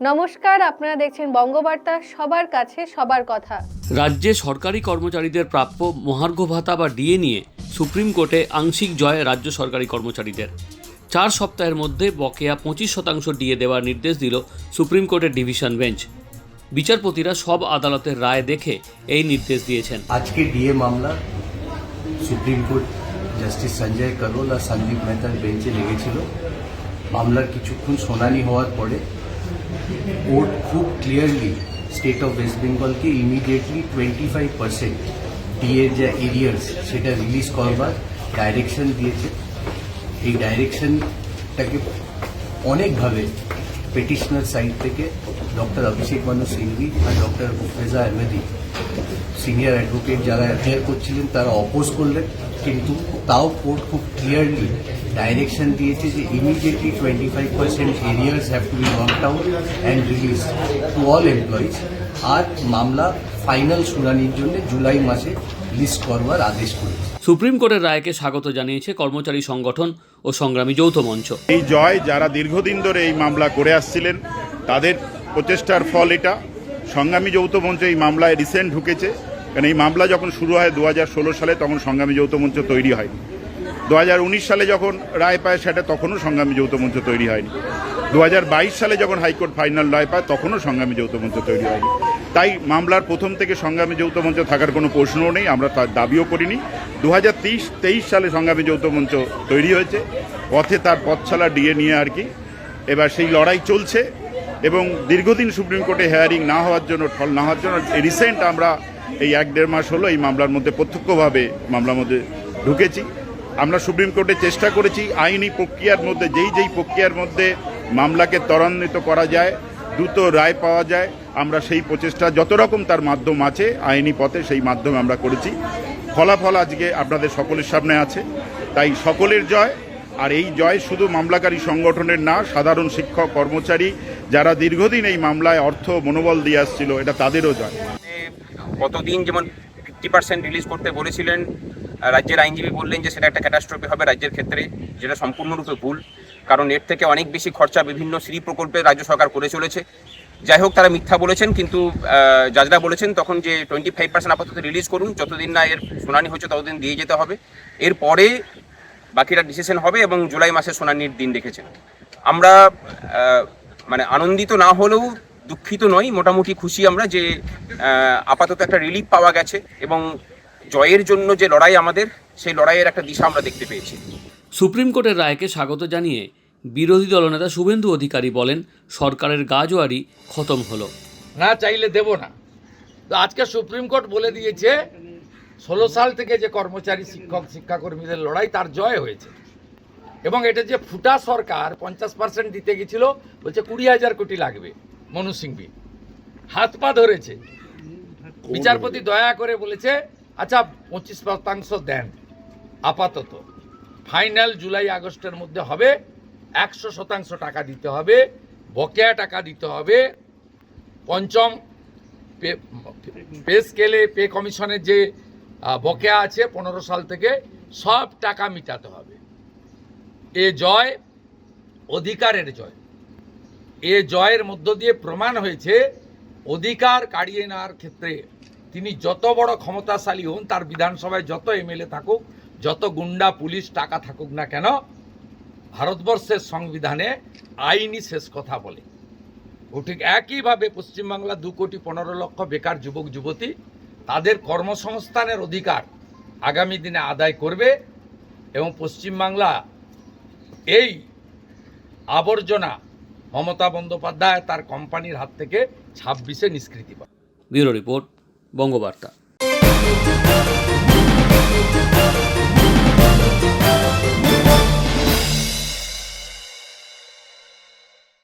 নমস্কার আপনারা দেখছেন বঙ্গবার্তা সবার কাছে সবার কথা। রাজ্যে সরকারি কর্মচারীদের প্রাপ্য মহার্ঘ ভাতা বা ডিএ নিয়ে সুপ্রিম কোর্টে আংশিক জয় রাজ্য সরকারি কর্মচারীদের। চার সপ্তাহের মধ্যে বকেয়া পঁচিশ শতাংশ ডিএ দেওয়ার নির্দেশ দিল সুপ্রিম কোর্টের ডিভিশন বেঞ্চ। বিচারপতিরা সব আদালতের রায় দেখে এই নির্দেশ দিয়েছেন। আজকে ডিএ মামলা supreme court justice Sanjay Karol আর সন্দীপ মেহতার বেঞ্চে লেগেছিল। মামলার কিছুক্ষণ শুনানি হওয়ার পরে কোর্ট খুব ক্লিয়ারলি স্টেট অফ ওয়েস্ট বেঙ্গলকে ইমিডিয়েটলি টোয়েন্টি ফাইভ পার্সেন্ট ডিএর যা এরিয়ার্স সেটা রিলিজ করবার ডাইরেকশন দিয়েছে। এই ডাইরেকশনটাকে অনেকভাবে পেটিশনার সাইড থেকে ডক্টর অভিষেক মানু সিংভি আর ডক্টর হুফেজা আহমেদি সিনিয়র অ্যাডভোকেট যারা অ্যাফেয়ার করছিলেন তারা অপোজ করলেন কিন্তু তাও কোর্ট খুব ক্লিয়ারলি ডাইরেকশন দিয়েছে যে immediately twenty five percent arrears have to be worked out and release to all employees আর মামলা ফাইনাল শুনানির জন্য জুলাই মাসে লিস্ট করবার আদেশ করেছে। সুপ্রিম কোর্টের রায়কে স্বাগত জানিয়েছে কর্মচারী সংগঠন ও সংগ্রামী যৌথ মঞ্চ। এই জয় যারা দীর্ঘদিন ধরে এই মামলা করে আসছিলেন তাদের প্রচেষ্টার ফল এটা। সংগ্রামী যৌথ মঞ্চ এই মামলায় রিসেন্ট ঢুকেছে। কারণ এই মামলা যখন শুরু হয় দু হাজার ষোলো সালে, তখন সংগ্রামী যৌথ মঞ্চ তৈরি হয়নি। দু হাজার উনিশ সালে যখন রায় পায় সেটা, তখনও সংগ্রামী যৌথ মঞ্চ তৈরি হয়নি। দু হাজার বাইশ সালে যখন হাইকোর্ট ফাইনাল রায় পায়, তখনও সংগ্রামী যৌথ মঞ্চ তৈরি হয়নি। তাই মামলার প্রথম থেকে সংগ্রামী যৌথ মঞ্চ থাকার কোনো প্রশ্নও নেই, আমরা তার দাবিও করিনি। দু হাজার তেইশ সালে সংগ্রামী যৌথ মঞ্চ তৈরি হয়েছে, পথে তার পথছালা ডিএ নিয়ে আর কি। এবার সেই লড়াই চলছে এবং দীর্ঘদিন সুপ্রিম কোর্টে হেয়ারিং না হওয়ার জন্য ফল না হওয়ার জন্য রিসেন্ট আমরা এই এক দেড় মাস হলো এই মামলার মধ্যে প্রত্যক্ষভাবে মামলার মধ্যে ঢুকেছি। আমরা সুপ্রিম কোর্টে চেষ্টা করেছি, আইনি প্রক্রিয়ার মধ্যে, যেই যেই প্রক্রিয়ার মধ্যে মামলাকে ত্বরান্বিত করা যায়, দ্রুত রায় পাওয়া যায়, আমরা সেই প্রচেষ্টা যত রকম তার মাধ্যম আছে, আইনি পথে সেই মাধ্যমে আমরা করেছি। ফলাফল আজকে আপনাদের সকলের সামনে আছে। তাই সকলের জয়, আর এই জয় শুধু মামলাকারী সংগঠনের না, সাধারণ শিক্ষক, কর্মচারী যারা দীর্ঘদিন এই মামলায় অর্থ মনোবল দিয়ে আসছিল, এটা তাদেরও জয়। গতদিন যেমন ফিফটি পার্সেন্ট রিলিজ করতে বলেছিলেন রাজ্যের আইনজীবী বললেন যে সেটা একটা ক্যাটাস্ট্রফি হবে রাজ্যের ক্ষেত্রে, যেটা সম্পূর্ণরূপে ভুল। কারণ এর থেকে অনেক বেশি খরচা বিভিন্ন শ্রী প্রকল্পে রাজ্য সরকার করে চলেছে। যাই হোক, তারা মিথ্যা বলেছেন, কিন্তু জাজরা বলেছেন, তখন যে টোয়েন্টি ফাইভ পার্সেন্ট আপাতত রিলিজ করুন, যতদিন না এর শুনানি হচ্ছে, ততদিন দিয়ে যেতে হবে। এরপরে বাকিটা ডিসিশন হবে এবং জুলাই মাসে শুনানির দিন রেখেছেন আমরা মানে আনন্দিত না হলেও দুঃখিত নই মোটামুটি খুশি আমরা যে আপাতত একটা রিলিফ পাওয়া গেছে এবং জয়ের জন্য যে লড়াই আমাদের সেই লড়াইয়ের একটা দিশা আমরা দেখতে পেয়েছি। সুপ্রিম কোর্টের রায়কে স্বাগত জানিয়ে বিরোধী দলনেতা শুভেন্দু অধিকারী বলেন সরকারের গাজোয়ারি খতম হলো। না চাইলে দেব না। তো আজকে সুপ্রিম কোর্ট বলে দিয়েছে ষোলো সাল থেকে যে কর্মচারী শিক্ষক শিক্ষাকর্মীদের লড়াই তার জয় হয়েছে। এবং এটা যে ফুটা সরকার পঞ্চাশ পার্সেন্ট দিতে গেছিল বলছে কুড়ি হাজার কোটি লাগবে। মনু সিংভি। হাত পা ধরেছে। বিচারপতি দয়া করে বলেছে আচ্ছা পঁচিশ শতাংশ দেন আপাতত। ফাইনাল জুলাই আগস্টের মধ্যে হবে একশো শতাংশ টাকা দিতে হবে বকেয়া টাকা দিতে হবে। পঞ্চম পে স্কেলে পে কমিশনের যে বকেয়া আছে পনেরো সাল থেকে সব টাকা মিটাতে হবে। এ জয় অধিকারের জয়। এ জয়ের মধ্য দিয়ে প্রমাণ হয়েছে, অধিকার কাড়িয়ে নেওয়ার ক্ষেত্রে তিনি যত বড় ক্ষমতাশালী হন, তার বিধানসভায় যত এমএলএ থাকুক, যত গুন্ডা, পুলিশ, টাকা থাকুক না কেন, ভারতবর্ষের সংবিধানে আইনই শেষ কথা বলে। ও ঠিক একইভাবে পশ্চিমবাংলা দু কোটি পনেরো লক্ষ বেকার যুবক, যুবতী, তাদের কর্মসংস্থানের অধিকার আগামী দিনে আদায় করবে এবং পশ্চিমবাংলা এই আবর্জনা মমতা বন্দ্যোপাধ্যায় তার কোম্পানির হাত থেকে ছাব্বিশে নিষ্কৃতি পায়। Bureau report Bangabarta.